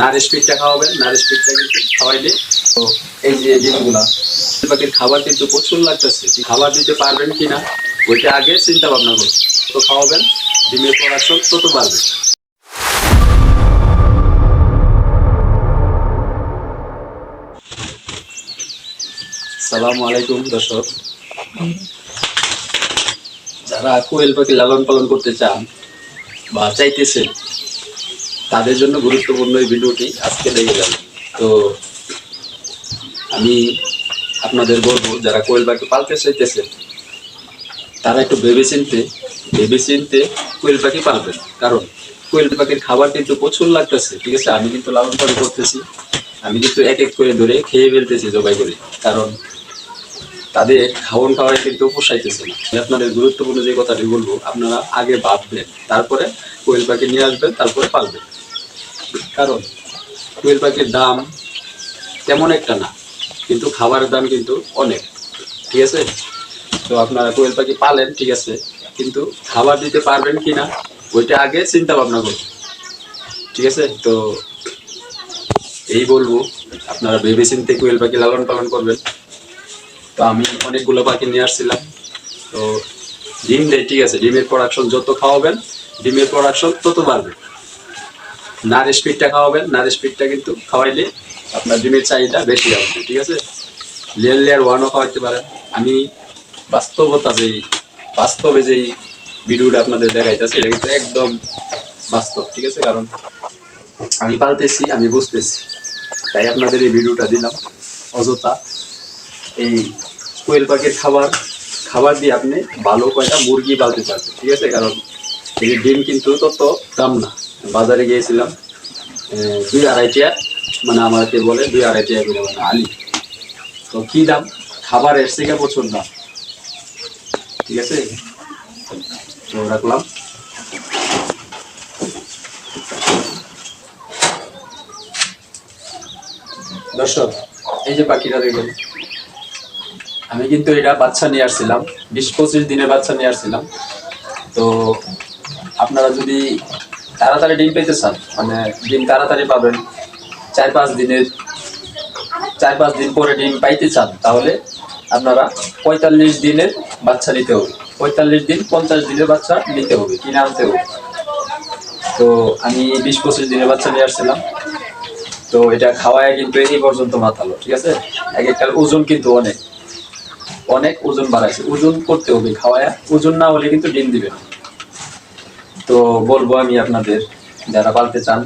Nourish পিঠটা খাওয়াবেন Nourish পিঠটা কিন্তু খাওয়াইলে, তো এই যে ডিমগুলা পাখির খাবার কিন্তু প্রচুর লাগতেছে। খাবার দিতে পারবেন কিনা, ওইটা আগে চিন্তা ভাবনা করুন। তো খাওয়াবেন, ডিমের প্রোডাকশন তত বাড়বে। আলাইকুম দর্শক। যারা কোয়েল পাখি লালন পালন করতে চান বা চাইতেছেন তাদের জন্য গুরুত্বপূর্ণ এই ভিডিওটি আজকে লেগে যাবেন তো আমি আপনাদের বলব, যারা কোয়েল পাখি পালতে চাইতেছেন তারা একটু ভেবে চিনতে ভেবে চিনতে কোয়েল পাখি পালবেন। কারণ কোয়েল পাখির খাবার কিন্তু প্রচুর লাগতেছে, ঠিক আছে? আমি কিন্তু লালন পালন করতেছি। আমি কিন্তু এক এক করে ধরে খেয়ে ফেলতেছি জবাই করে। কারণ তাদের খাওয়ান খাওয়াই কিন্তু পোষাইতেছে না। আমি আপনাদের গুরুত্বপূর্ণ যে কথাটি বলব, আপনারা আগে ভাববেন, তারপরে কোয়েল পাখি নিয়ে আসবেন, তারপরে পালবেন। কারণ কোয়েল পাখির দাম তেমন একটা না, কিন্তু খাবারের দাম কিন্তু অনেক, ঠিক আছে? তো আপনারা কোয়েল পাখি পালেন, ঠিক আছে, কিন্তু খাবার দিতে পারবেন কি না ওইটা আগে চিন্তা ভাবনা করুন, ঠিক আছে? তো এই বলব, আপনারা ভেবে চিন্তে কোয়েল পাখি লালন পালন করবেন। তো আমি অনেকগুলো পাখি নিয়ে আসছিলাম, তো ডিম দেয়, ঠিক আছে, ডিমের প্রোডাকশন যত খাওয়াবেন, ডিমের প্রোডাকশন তত বাড়বে। নারিশ পিঠটা খাওয়াবেন নারিশ পিঠটা কিন্তু খাওয়াইলে আপনার ডিমের চাহিদা বেশি হবে, ঠিক আছে? লেয়ার লেয়ার ওয়ানও খাওয়াইতে পারেন। আমি বাস্তবতা যেই, বাস্তবে যেই ভিডিওটা আপনাদের দেখাইতেছে, এটা কিন্তু একদম বাস্তব, ঠিক আছে? কারণ আমি পালতেছি আমি বুঝতেছি। তাই আপনাদের এই ভিডিওটা দিলাম। অযথা এই কোয়েল পাখির খাবার খাবার দিয়ে আপনি ভালো কয়টা মুরগি পালতে পারবেন, ঠিক আছে? কারণ এই ডিম কিন্তু তত দাম না। বাজারে গিয়েছিলাম। দুই আড়াই টিয়া মানে আমাকে বলে দুই আড়াই টিয়া করে মানে আলি, তো কি দাম? খাবার খাবারের থেকে প্রচুর দাম। ঠিক আছে? তো রাখলাম দর্শক, এই যে পাখিটা দেখবেন আমি কিন্তু এটা বাচ্চা নিয়ে আসছিলাম, বিশ পঁচিশ দিনের বাচ্চা নিয়ে আসছিলাম। তো আপনারা যদি তাড়াতাড়ি ডিম পেতে চান মানে ডিম তাড়াতাড়ি পাবেন। চার পাঁচ দিনের, চার পাঁচ দিন পরে ডিম পাইতে চান, তাহলে আপনারা পঁয়তাল্লিশ দিনের বাচ্চা নিতে হবে। পঁয়তাল্লিশ দিন, পঞ্চাশ দিনের বাচ্চা নিতে হবে কিনে আনতে হবে? তো আমি বিশ পঁচিশ দিনের বাচ্চা নিয়ে আসছিলাম। তো এটা খাওয়ায় কিন্তু এই পর্যন্ত মাতালো, ঠিক আছে? এক একটার ওজন কিন্তু অনেক। অনেক ওজন বাড়াইছে। ওজন করতে হবে, খাওয়ায়। ওজন না হলে কিন্তু ডিম দিবে না। তো বলব আমি আপনাদের, যারা পালতে চান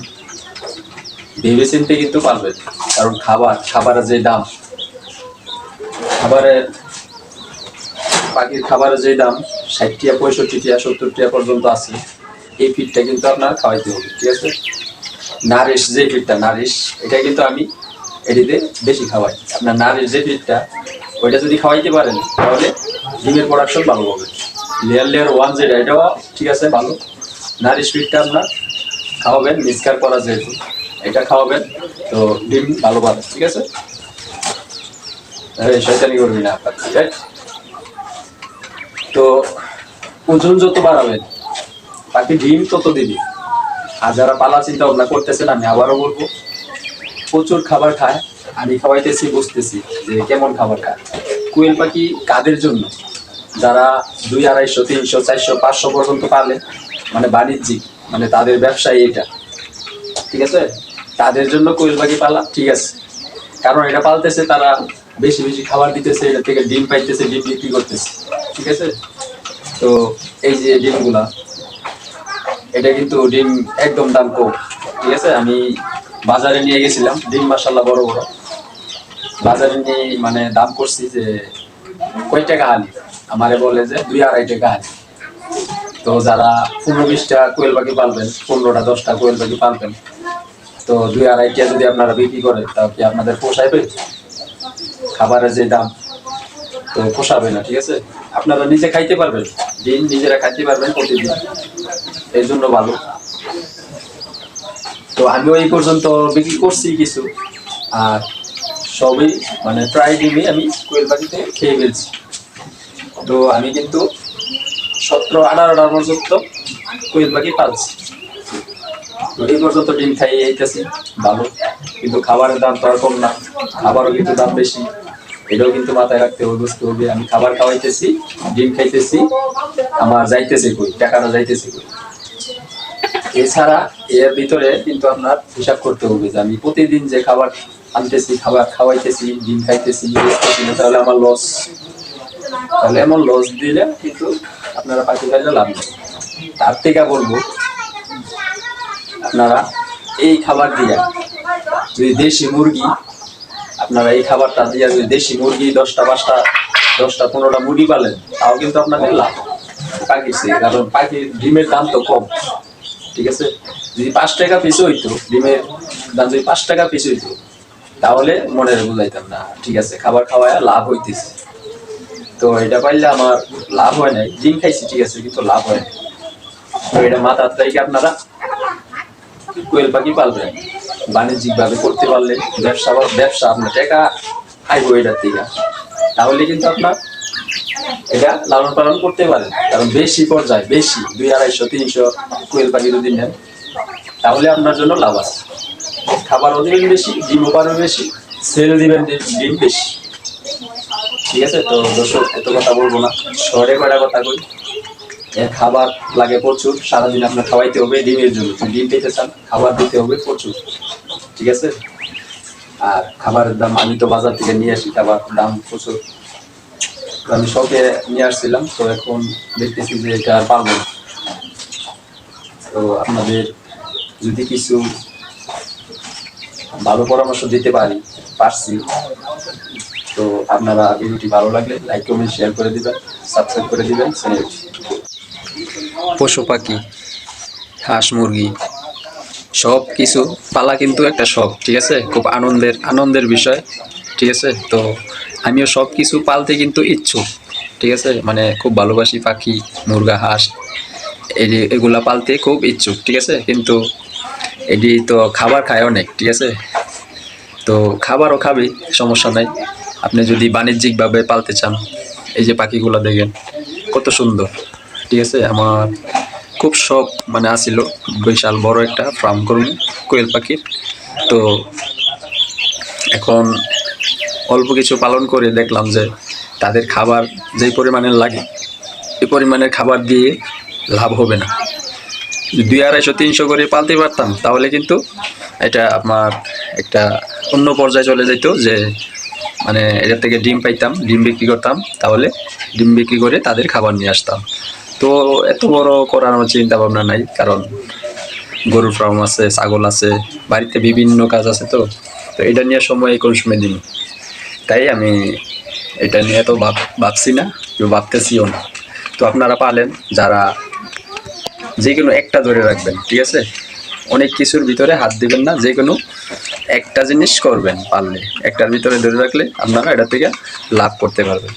ভেবে চিনতে কিন্তু পারবেন কারণ খাবার, খাবারের যে দাম, খাবারের পাখির খাবারের যে দাম ষাট টিয়া পঁয়ষট্টি টিয়া সত্তর টিয়া পর্যন্ত আছে। এই ফিডটা কিন্তু আপনার খাওয়াইতে হবে, ঠিক আছে? নারিশ যে ফিডটা নারিশ, এটা কিন্তু আমি এটিতে বেশি খাওয়াই। আপনার নারিশ যে ফিডটা ওইটা যদি খাওয়াইতে পারেন, তাহলে ডিমের প্রোডাকশন ভালো হবে। লেয়ার লেয়ার ওয়ান যেটা, এটাও ঠিক আছে, ভালো। নারিশ ফিডটা আপনার খাওয়াবেন মিসকার করা যেহেতু। এটা খাওয়াবেন, তো ডিম ভালো পাবে ঠিক আছে? শয়তানি করবি না আপনার ঠিক আছে? তো ওজন যত বাড়াবেন পাখি ডিম তত দিবি। আর যারা পালা চিন্তা ভাবনা করতেছেন, আমি আবারও বলব, প্রচুর খাবার খায়। আমি খাওয়াইতেছি, বুঝতেছি যে কেমন খাবার খায়। কুয়েল পাখি কাদের জন্য? যারা দুই আড়াইশো, তিনশো, চারশো, পাঁচশো পর্যন্ত পালে মানে বাণিজ্যিক মানে তাদের ব্যবসায় এটা ঠিক আছে? তাদের জন্য কোয়েল পাখি পালা, ঠিক আছে। কারণ এটা পালতেছে তারা বেশি বেশি খাবার দিতেছে এটা থেকে ডিম পাইতেছে, ডিম বিক্রি করতেছে। ঠিক আছে? তো এই যে ডিমগুলা, এটা কিন্তু ডিম একদম দাম কম। ঠিক আছে? আমি বাজারে নিয়ে গেছিলাম, ডিম মাসাল্লাহ বড় বড়। বাজারে নিয়ে মানে দাম করছি যে কয় টাকা হালি? আমারে বলে যে দুই আড়াই টাকা হালি। তো যারা পনেরো বিশটা কোয়েল পাখি পালবেন, পনেরোটা, দশটা কোয়েল পাখি পালবেন, তো দুই আড়াইটা যদি আপনারা বিক্রি করেন, তাও কি আপনাদের পোষাইবে খাবারের যে দাম, তো পোষাবে না, ঠিক আছে? আপনারা নিজে খাইতে পারবেন, দিন নিজেরা খাইতে পারবেন প্রতিদিন, এই জন্য ভালো। তো আমিও এই পর্যন্ত বিক্রি করছি কিছু, আর সবই মানে প্রায় ডিমই আমি কোয়েল পাখিতে খেয়ে ফেলছি। তো আমি কিন্তু সতেরো, আঠারোটার পর্যন্ত কোয়েল পাখি পালছি এই পর্যন্ত ডিম খাইয়ে এইতেছি ভালো। কিন্তু খাবারের দাম তো আর কম না। খাবারও কিন্তু দাম বেশি। এটাও কিন্তু মাথায় রাখতে হবে, বুঝতে হবে। আমি খাবার খাওয়াইতেছি, ডিম খাইতেছি, আমার যাইতেছে কই? টাকাটা যাইতেছে কই? এছাড়া এর ভিতরে কিন্তু আপনার হিসাব করতে হবে যে আমি প্রতিদিন যে খাবার আনতেছি, খাবার খাওয়াইতেছি, ডিম খাইতেছি তাহলে আমার লস তাহলে এমন লস দিলে কিন্তু আপনারা পাখি খাইলে লাভ নেই। তার থেকে বলব, আপনারা এই খাবার দিয়ে যদি দেশি মুরগি, আপনারা এই খাবারটা দিয়ে যদি দেশি মুরগি দশটা, পাঁচটা, দশটা, পনেরোটা মুরগি পালেন, তাও কিন্তু আপনাদের লাভ। পাখির। কারণ পাখির ডিমের দাম তো কম, ঠিক আছে? যদি পাঁচ টাকা পিস হইতো, ডিমের দাম যদি পাঁচ টাকা পিস হইতো, তাহলে মনে বুঝাইতাম না, ঠিক আছে? খাবার খাওয়ায় লাভ হইতেছে। তো এটা পাইলে আমার লাভ হয় নাই। ডিম খাইছি, ঠিক আছে, কিন্তু লাভ হয় তো এটা মাথার থেকে আপনারা কোয়েল পাখি পালবেন। বাণিজ্যিক ভাবে করতে পারলে ব্যবসা বা ব্যবসা আপনার টাকা আইব এটার থেকে। তাহলে কিন্তু আপনার এটা লালন পালন করতে পারেন। কারণ বেশি পর্যায়ে, বেশি, দুই আড়াইশো, তিনশো কোয়েল পাখি যদি নেন, তাহলে আপনার জন্য লাভ আছে। খাবারও দিবেন বেশি, ডিমও পারবে বেশি, সেল দিবেন ডিম বেশি। ঠিক আছে, তো দর্শক, এত কথা বলব না। শহরে কয়টা কথা কই? এর খাবার লাগে প্রচুর, সারাদিন আপনার খাওয়াইতে হবে ডিমের জন্য। ডিম পেতে চান, খাবার দিতে হবে প্রচুর, ঠিক আছে? আর খাবারের দাম, আমি তো বাজার থেকে নিয়ে আসি, খাবার দাম প্রচুর। আমি শখে নিয়ে আসছিলাম, তো এখন দেখতেছি যে এটা আর পারব তো আপনাদের যদি কিছু ভালো পরামর্শ দিতে পারি, পারছি। তো আপনারা ভিডিওটি ভালো লাগলে লাইক কমেন্ট শেয়ার করে দিবেন সাবস্ক্রাইব করে দিবেন পশু পাখি, হাঁস মুরগি, সব কিছু, পালা কিন্তু একটা শখ, ঠিক আছে? খুব আনন্দের আনন্দের বিষয়, ঠিক আছে? তো আমিও সব কিছু পালতে কিন্তু ইচ্ছুক, ঠিক আছে? মানে খুব ভালোবাসি পাখি, মুরগা, হাঁস এটি এগুলা পালতে খুব ইচ্ছুক, ঠিক আছে? কিন্তু এটি তো খাবার খায় অনেক, ঠিক আছে? তো খাবারও খাবে, সমস্যা নাই। আপনি যদি বাণিজ্যিকভাবে পালতে চান, এই যে পাখিগুলো দেখেন, কত সুন্দর, ঠিক আছে? আমার খুব শখ মানে আসিল বিশাল বড় একটা ফার্ম করুন, কোয়েল পাখির। তো এখন অল্প কিছু পালন করে দেখলাম যে তাদের খাবার যেই পরিমাণের লাগে, এই পরিমাণের খাবার দিয়ে লাভ হবে না। দুই আড়াইশো, তিনশো করে পালতে পারতাম, তাহলে কিন্তু এটা আমার একটা অন্য পর্যায়ে চলে যেত যে মানে এটার থেকে ডিম পাইতাম, ডিম বিক্রি করতাম, তাহলে ডিম বিক্রি করে তাদের খাবার নিয়ে আসতাম। তো এত বড় করার আমার চিন্তা ভাবনা নাই, কারণ গরুর ফার্ম আছে, ছাগল আছে, বাড়িতে বিভিন্ন কাজ আছে তো তো এটা নিয়ে সময় কোন সময় দিন তাই আমি এটা নিয়ে তো ভাব, ভাবছি না, কেউ ভাবতেছিও না। তো আপনারা পালেন, যারা যে কোনো একটা ধরে রাখবেন, ঠিক আছে? অনেক কিছুর ভিতরে হাত দিবেন না, যে কোনো একটা জিনিস করবেন পারলে। একটার ভিতরে ধরে রাখলে আপনারা এটা থেকে লাভ করতে পারবেন।